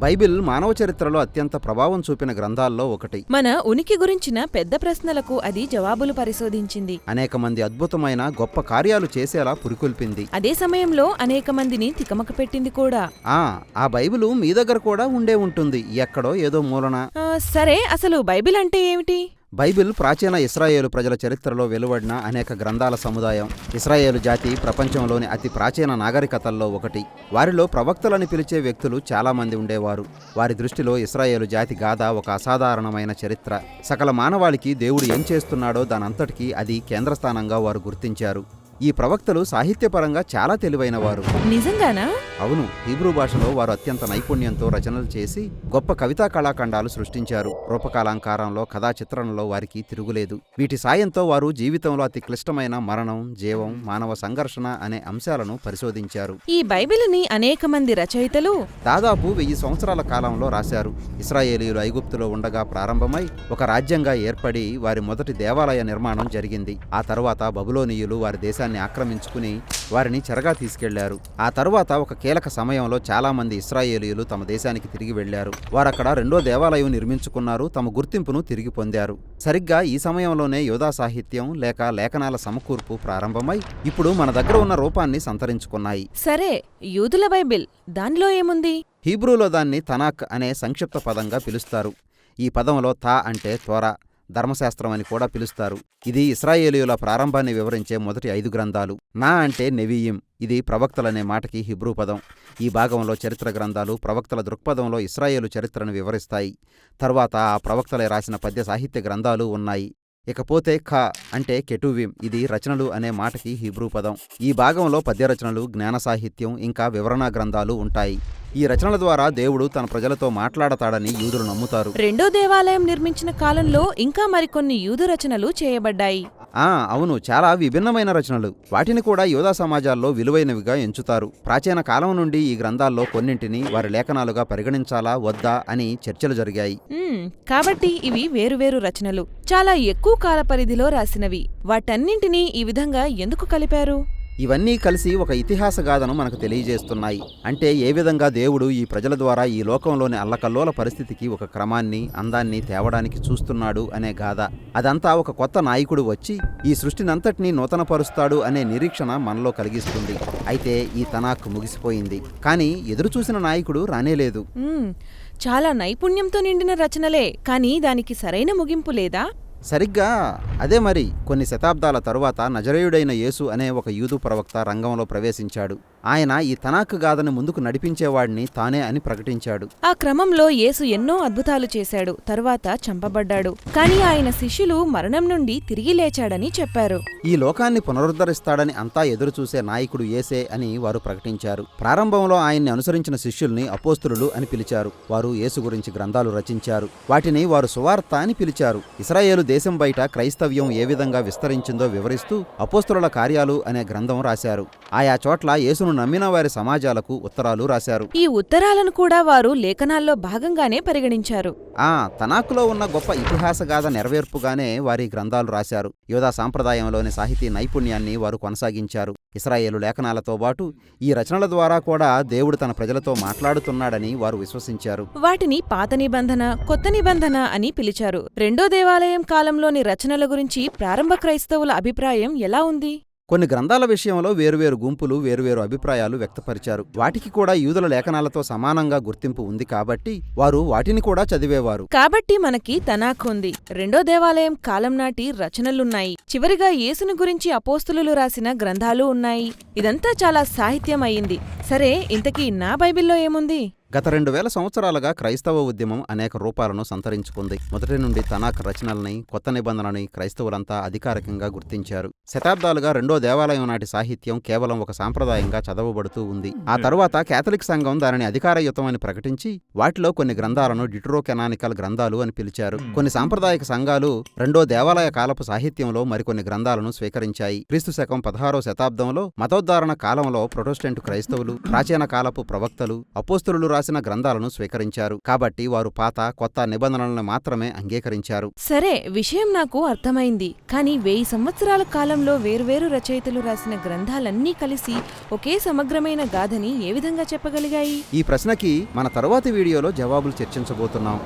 Bible మానవ చరిత్రలో అత్యంత ప్రభావం చూపిన గ్రంథాల్లో ఒకటి. మన ఉనికి గురించిన పెద్ద ప్రశ్నలకు అది జవాబులు పరిశోధించింది. అనేక మంది అద్భుతమైన గొప్ప కార్యాలు చేసేలా పురికొల్పింది. అదే సమయంలో అనేక మందిని తికమక పెట్టింది కూడా. ఆ ఆ బైబిలు మీ దగ్గర కూడా ఉండే ఉంటుంది. ఎక్కడో ఏదో మూలన. ఆ, సరే అసలు బైబిల్ అంటే ఏమిటి? బైబిల్ ప్రాచీన ఇస్రాయేలు ప్రజల చరిత్రలో వెలువడిన అనేక గ్రంథాల సముదాయం. ఇస్రాయేలు జాతి ప్రపంచంలోని అతి ప్రాచీన నాగరికతల్లో ఒకటి. వారిలో ప్రవక్తలని పిలిచే వ్యక్తులు చాలామంది ఉండేవారు. వారి దృష్టిలో ఇస్రాయేలు జాతి గాథ ఒక అసాధారణమైన చరిత్ర. సకల మానవాళికి దేవుడు ఏం చేస్తున్నాడో దానంతటికీ అది కేంద్రస్థానంగా వారు గుర్తించారు. ఈ ప్రవక్తలు సాహిత్యపరంగా చాలా తెలివైన వారు నిజంగానా? అవును హీబ్రూ భాషలో వారు అత్యంత నైపుణ్యంతో రచనలు చేసి గొప్ప కవితా కళాఖండాలు సృష్టించారు. రూపకాలంకారంలో కథా చిత్రణలో వారికి తిరుగులేదు. వీటి సాయంతో వారు జీవితంలో అతి క్లిష్టమైన మరణం జీవం మానవ సంఘర్షణ అనే అంశాలను పరిశోధించారు. ఈ బైబిల్ని అనేక మంది రచయితలు దాదాపు వెయ్యి సంవత్సరాల కాలంలో రాశారు. ఇస్రాయేలీయులు ఐగుప్తులో ఉండగా ప్రారంభమై ఒక రాజ్యంగా ఏర్పడి వారి మొదటి దేవాలయ నిర్మాణం జరిగింది. ఆ తరువాత బబులోనీయులు వారి దేశాన్ని ఆక్రమించుకుని వారిని చెరగా తీసుకెళ్ళారు. ఆ తరువాత ఒక కీలక సమయంలో చాలా మంది ఇస్రాయేలీయులు తమ దేశానికి తిరిగి వెళ్ళారు వారక్కడ రెండో దేవాలయం నిర్మించుకున్నారు తమ గుర్తింపును తిరిగి పొందారు. సరిగ్గా ఈ సమయంలోనే యోధా సాహిత్యం లేక లేఖనాల సమకూర్పు ప్రారంభమై ఇప్పుడు మన దగ్గర ఉన్న రూపాన్ని సంతరించుకున్నాయి. సరే యూదుల బైబిల్ దానిలో ఏముంది? హీబ్రూలో దాన్ని తనాక్ అనే సంక్షిప్త పదంగా పిలుస్తారు. ఈ పదంలో తా అంటే త్వర ధర్మశాస్త్రం అని కూడా పిలుస్తారు. ఇది ఇస్రాయేలీయుల ప్రారంభాన్ని వివరించే మొదటి ఐదు గ్రంథాలు. నా అంటే నెవీయిం. ఇది ప్రవక్తలనే మాటకి హిబ్రూ పదం. ఈ భాగంలో చరిత్ర గ్రంథాలు ప్రవక్తల దృక్పథంలో ఇస్రాయేలు చరిత్రను వివరిస్తాయి. తర్వాత ఆ ప్రవక్తలే రాసిన పద్య సాహిత్య గ్రంథాలు ఉన్నాయి. ఇకపోతే ఖ అంటే కెటువిం ఇది రచనలు అనే మాటకి హీబ్రూ పదం. ఈ భాగంలో పద్య రచనలు జ్ఞాన సాహిత్యం ఇంకా వివరణా గ్రంథాలు ఉంటాయి. ఈ రచనల ద్వారా దేవుడు తన ప్రజలతో మాట్లాడతాడని యూదులు నమ్ముతారు. రెండో దేవాలయం నిర్మించిన కాలంలో ఇంకా మరికొన్ని యూదు రచనలు చేయబడ్డాయి. అవును చాలా విభిన్నమైన రచనలు. వాటిని కూడా యోధా సమాజాల్లో విలువైనవిగా ఎంచుతారు. ప్రాచీన కాలం నుండి ఈ గ్రంథాల్లో కొన్నింటిని వారి లేఖనాలుగా పరిగణించాలా వద్దా అని చర్చలు జరిగాయి. కాబట్టి ఇవి వేరువేరు రచనలు. చాలా ఎక్కువ కాల పరిధిలో రాసినవి. వాటన్నింటినీ ఈ విధంగా ఎందుకు కలిపారు? ఇవన్నీ కలిసి ఒక ఇతిహాస గాథను మనకు తెలియజేస్తున్నాయి. అంటే ఏ విధంగా దేవుడు ఈ ప్రజల ద్వారా ఈ లోకంలోని అల్లకల్లోల పరిస్థితికి ఒక క్రమాన్ని అందాన్ని తేవడానికి చూస్తున్నాడు అనే గాథ. అదంతా ఒక కొత్త నాయకుడు వచ్చి ఈ సృష్టినంతటినీ నూతనపరుస్తాడు అనే నిరీక్షణ మనలో కలిగిస్తుంది. అయితే ఈ తనాక్ ముగిసిపోయింది. కానీ ఎదురు చూసిన నాయకుడు రానేలేదు. చాలా నైపుణ్యంతో నిండిన రచనలే. కానీ దానికి సరైన ముగింపు లేదా? సరిగ్గా అదే మరి కొన్ని శతాబ్దాల తరువాత నజరేయుడైన యేసు అనే ఒక యూదు ప్రవక్త రంగంలో ప్రవేశించాడు. ఆయన ఈ తనాక్ గాథను ముందుకు నడిపించేవాడిని తానే అని ప్రకటించాడు. ఆ క్రమంలో యేసు ఎన్నో అద్భుతాలు చేశాడు తరువాత చంపబడ్డాడు. కానీ ఆయన శిష్యులు మరణం నుండి తిరిగి లేచాడని చెప్పారు. ఈ లోకాన్ని పునరుద్ధరిస్తాడని అంతా ఎదురుచూసే నాయకుడు ఏసే అని వారు ప్రకటించారు. ప్రారంభంలో ఆయన్ని అనుసరించిన శిష్యుల్ని అపోస్తులు అని పిలిచారు. వారు యేసు గురించి గ్రంథాలు రచించారు. వాటిని వారు సువార్త అని పిలిచారు. ఇస్రాయేలు దేశం బయట క్రైస్తవ్యం ఏ విధంగా విస్తరించిందో వివరిస్తూ అపోస్తుల కార్యాలు అనే గ్రంథం రాశారు. ఆయా చోట్ల యేసును నమ్మిన వారి సమాజాలకు ఉత్తరాలు రాశారు. ఈ ఉత్తరాలను కూడా వారు లేఖనాల్లో భాగంగానే పరిగణించారు. ఆ తనాకులో ఉన్న గొప్ప ఇతిహాస గాథ నెరవేర్పుగానే వారి గ్రంథాలు రాశారు. యోధా సాంప్రదాయంలోని సాహితీ నైపుణ్యాన్ని వారు కొనసాగించారు. ఇస్రాయేలు లేఖనాలతో పాటు ఈ రచనల ద్వారా కూడా దేవుడు తన ప్రజలతో మాట్లాడుతున్నాడని వారు విశ్వసించారు. వాటిని పాత నిబంధన కొత్త నిబంధన అని పిలిచారు. రెండో దేవాలయం కాలంలోని రచనల గురించి ప్రారంభ క్రైస్తవుల అభిప్రాయం ఎలా ఉంది? కొన్ని గ్రంథాల విషయంలో వేరువేరు గుంపులు వేరువేరు అభిప్రాయాలు వ్యక్తపరిచారు. వాటికి కూడా యూదుల లేఖనాలతో సమానంగా గుర్తింపు ఉంది కాబట్టి వారు వాటిని కూడా చదివేవారు. కాబట్టి మనకి తనాఖుంది ఉంది. రెండో దేవాలయం కాలం నాటి రచనలున్నాయి. చివరిగా యేసుని గురించి అపోస్తులు రాసిన గ్రంథాలు ఉన్నాయి. ఇదంతా చాలా సాహిత్యం అయింది. సరే ఇంతకీ నా బైబిల్లో ఏముంది? గత రెండు వేల సంవత్సరాలుగా క్రైస్తవ ఉద్యమం అనేక రూపాలను సంతరించుకుంది. మొదటి నుండి తనాక్ రచనల్ని కొత్త నిబంధనని క్రైస్తవులంతా అధికారికంగా గుర్తించారు. శతాబ్దాలుగా రెండో దేవాలయం నాటి సాహిత్యం కేవలం ఒక సాంప్రదాయంగా చదవబడుతూ ఉంది. ఆ తరువాత కేథలిక్ సంఘం దానిని అధికారయుతం అని ప్రకటించి వాటిలో కొన్ని గ్రంథాలను డిట్రో కెనానికల్ గ్రంథాలు అని పిలిచారు. కొన్ని సాంప్రదాయక సంఘాలు రెండో దేవాలయ కాలపు సాహిత్యంలో మరికొన్ని గ్రంథాలను స్వీకరించాయి. క్రీస్తు శకం పదహారో శతాబ్దంలో మతోద్ధారణ కాలంలో ప్రొటెస్టెంట్ క్రైస్తవులు ప్రాచీన కాలపు ప్రవక్తలు అపోస్తులు రాసిన గ్రంథాలను స్వీకరించారు. కాబట్టి వారు పాత కొత్త నిబంధనలను మాత్రమే అంగీకరించారు. సరే విషయం నాకు అర్థమైంది. కానీ వెయ్యి సంవత్సరాల కాలంలో వేర్వేరు రచయితలు రాసిన గ్రంథాలన్నీ కలిసి ఒకే సమగ్రమైన గాథని ఏ విధంగా చెప్పగలిగాయి? ఈ ప్రశ్నకి మన తరువాతి వీడియోలో జవాబులు చర్చించబోతున్నాం.